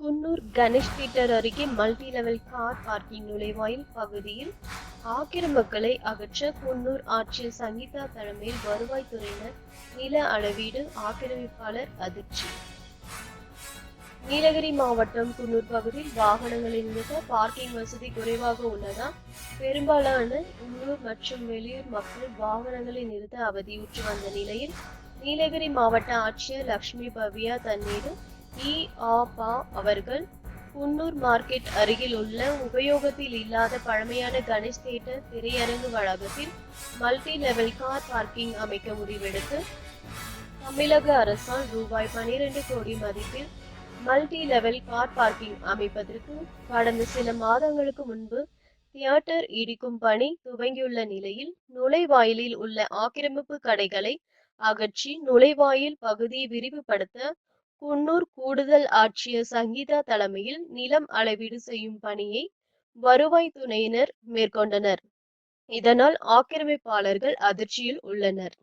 Coonoor Ganesh theatre அருகே multi level car parking நுழைவாயில் பகுதியில் ஆக்கிரமக்களை அகற்ற குன்னூர் ஆட்சியர் சங்கீதா தலைமையில் வருவாய்த்துறையினர் நில அளவீடு ஆக்கிரமிப்பாளர் அதிர்ச்சி. நீலகிரி மாவட்டம் குன்னூர் பகுதியில் வாகனங்களின் மிக பார்க்கிங் வசதி குறைவாக உள்ளதால் பெரும்பாலான உள்ளூர் மற்றும் வெளியூர் மக்கள் வாகனங்களை நிறுத்த அவதியுற்று வந்த நிலையில் நீலகிரி மாவட்ட ஆட்சியர் லக்ஷ்மி பவியா தண்ணீரும் இ ஆ பா அவர்கள் குன்னூர் மார்க்கெட் அருகில் உள்ள உபயோகத்தில் இல்லாத பழமையான கணேஷ் தியேட்டர் திரையரங்கு வளாகத்தில் மல்டி லெவல் கார் பார்க்கிங் அமைக்க முடிவெடுத்து தமிழக அரசால் ரூபாய் பனிரெண்டு கோடி மதிப்பில் மல்டி லெவல் கார் பார்க்கிங் அமைப்பதற்கு கடந்த சில மாதங்களுக்கு முன்பு தியேட்டர் இடிக்கும் பணி துவங்கியுள்ள நிலையில் நுழைவாயிலில் உள்ள ஆக்கிரமிப்பு கடைகளை அகற்றி நுழைவாயில் பகுதியை விரிவுபடுத்த குன்னூர் கூடுதல் ஆட்சியர் சங்கீதா தலைமையில் நிலம் அளவீடு செய்யும் பணியை வருவாய் துணையினர் மேற்கொண்டனர். இதனால் ஆக்கிரமிப்பாளர்கள் அதிர்ச்சியில் உள்ளனர்.